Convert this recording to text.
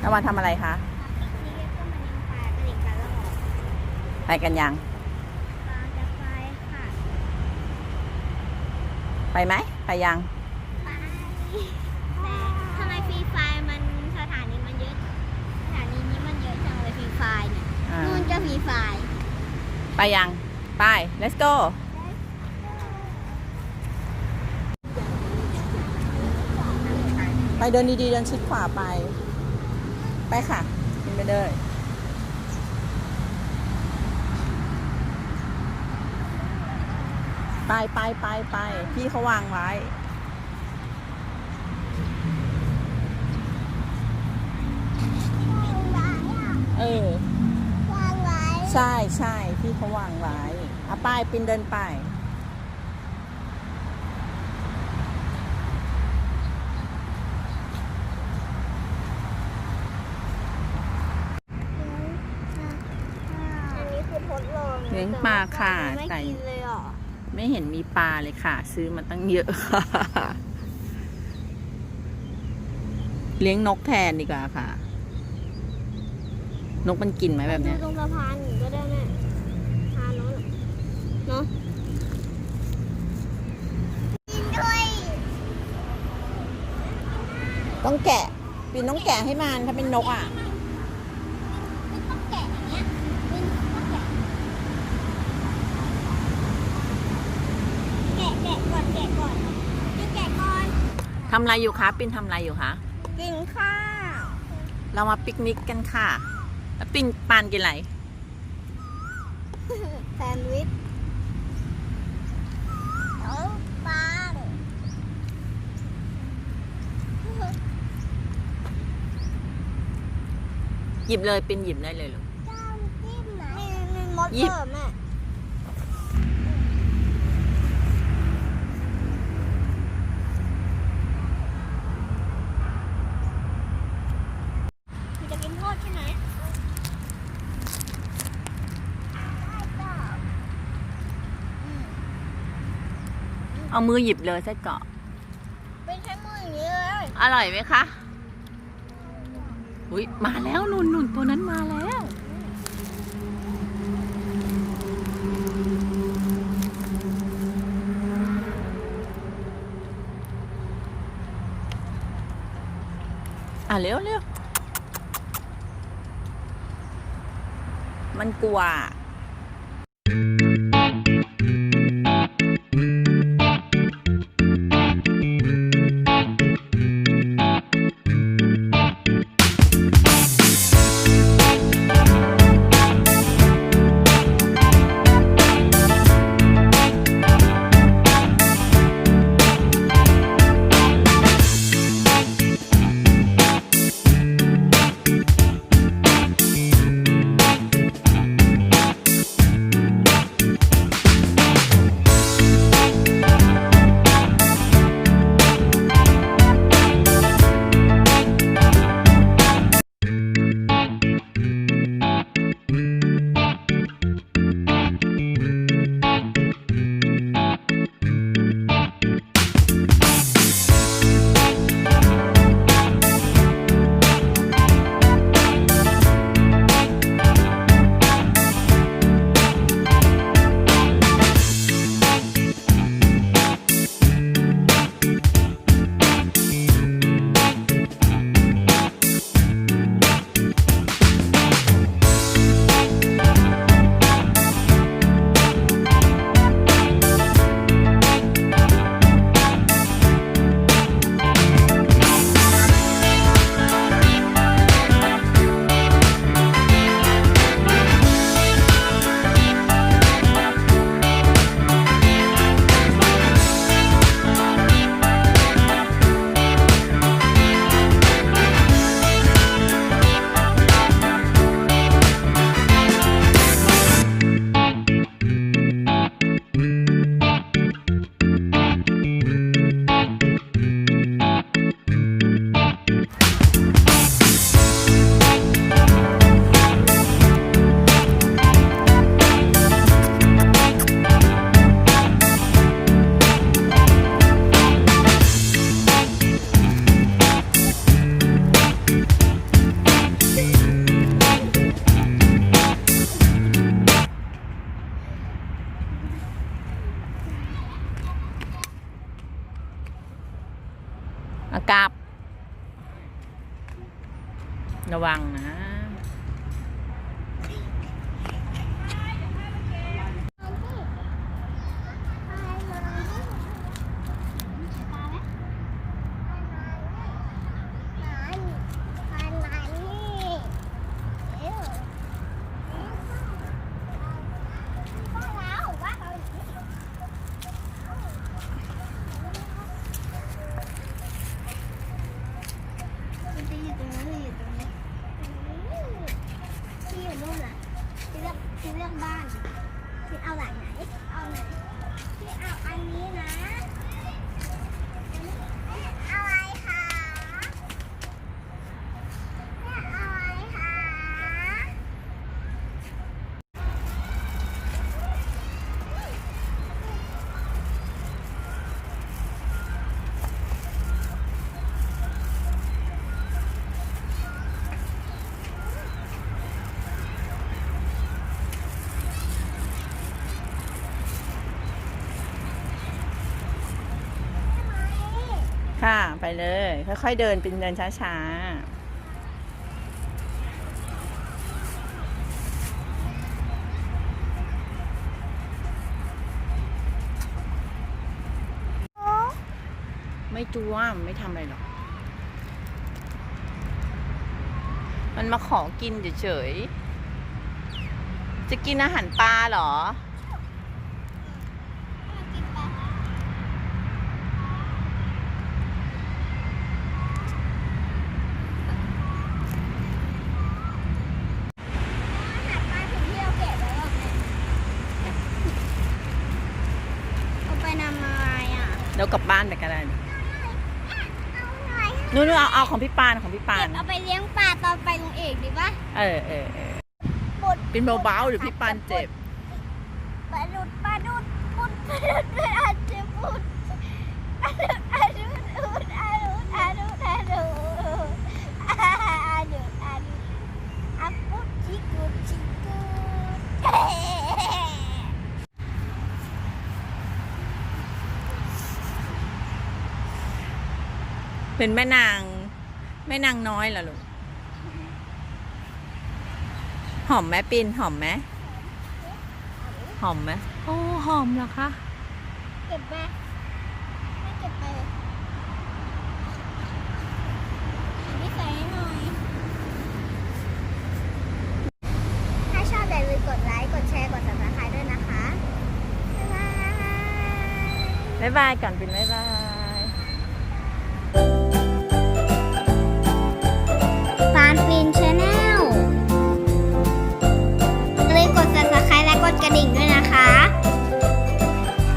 เอามาทำอะไรคะนี่ก็มาเลี้ยงปลากระดิ่งกระรอกไปกันยังปลาจะไปค่ะไปไหม ไปยังไปแต่ทำไมฟรีไฟล์มันสถานีมันเยอะ สถานีนี้มันเยอะจังเลยฟรีไฟล์เนี่ย อ่านู่นก็ฟรีไฟล์ ไปยัง ไป let's go ไปเดินดีๆ เดินชิดขวาไป ไปค่ะขึ้นไปเลยไปไปไปไปพี่เขาวางไว้เออ วางไว้ ใช่ใช่พี่เขาวางไว้อะป้ายปินเดินไป อันนี้คือทดลอง เลี้ยงปลาค่ะไม่แต่กินเลยเหรอไม่เห็นมีปลาเลยค่ะ ซื้อมาตั้งเยอะค่ะเลี้ยงนกแทนดีกว่าค่ะ นกมันกินไหมแบบเนี้ยดูตรงสะพานอยู่ก็ได้แม่สะพานโน้นน่ะเนาะกินด้วยต้องแกะปินต้องแกะให้มันถ้าเป็นนกอะ ไม่ต้องแกะอย่างเงี้ยไม่ต้องแกะแกะแกะก่อนแกะก่อนจะแกะก่อน ทำอะไรอยู่คะปินทำอะไรอยู่คะกินข้าว เรามาปิกนิกกันค่ะ แล้วปินปานกินอะไรแซนด์วิชเอ้าปังหยิบเลยปินหยิบได้เลยลูกจ้ามจิ้มไหนมีมีมดหยิบ เพิ่มแม่จะกินโทษใช่ไหม เอามือหยิบเลยไส้กรอกเป็นใช้มืออย่างนี้เลยอร่อยไหมคะอุ้ยมาแล้วนุ่นนุ่นตัวนั้นมาแล้วอะเร็วเร็วมันกลัว อากาบระวังนะ ที่อยู่ตรงนั้นที่อยู่ตรงนี้ที่อยู่นู่นน่ะที่เลือกที่เลือกบ้านที่เอาหลังไหน เอาไหนที่เอาอันนี้นะเอาอะไรคะเนี่ยเอาอะไรคะ ค่ะ ไปเลย ค่อยๆเดินเป็นเดินช้าๆไม่จ้วมไม่ทำอะไรหรอก มันมาขอกินเฉยๆ จะกินอาหารปลาเหรอ เอาไปนำอะไรอะ เดี๋ยวกลับบ้านไปกันเลยเอาหน่อยนู่นๆเอาเอาของพี่ปานของพี่ปาเก็นบเอาไปเลี้ยงปลาตอนไปลุงเอกดีปะเออเออเออบดเป็นเบาๆเดี๋ยวพี่ปานเจ็บปลาดุดปลาดุดปุดปลาดุดปลาอาจจะปุดปลาดุดปลาดุดอุดอาดุดอาดุดอาดุดอาดุดอาดุดอาปุดชิกุดชิกุด เป็นแม่นาง แม่นางน้อยเหรอลูก หอมไหมปินหอมไหมหอมไหมโอ้หอมเหรอคะ เก็บไปไม่เก็บไปไม่ใส่ให้หน่อย ถ้าชอบอย่าลืมกดไลค์ กดแชร์ กด subscribe ด้วยนะคะ บ๊ายบาย บ๊ายบายก่อนปินบ๊ายบาย กระดิ่งด้วย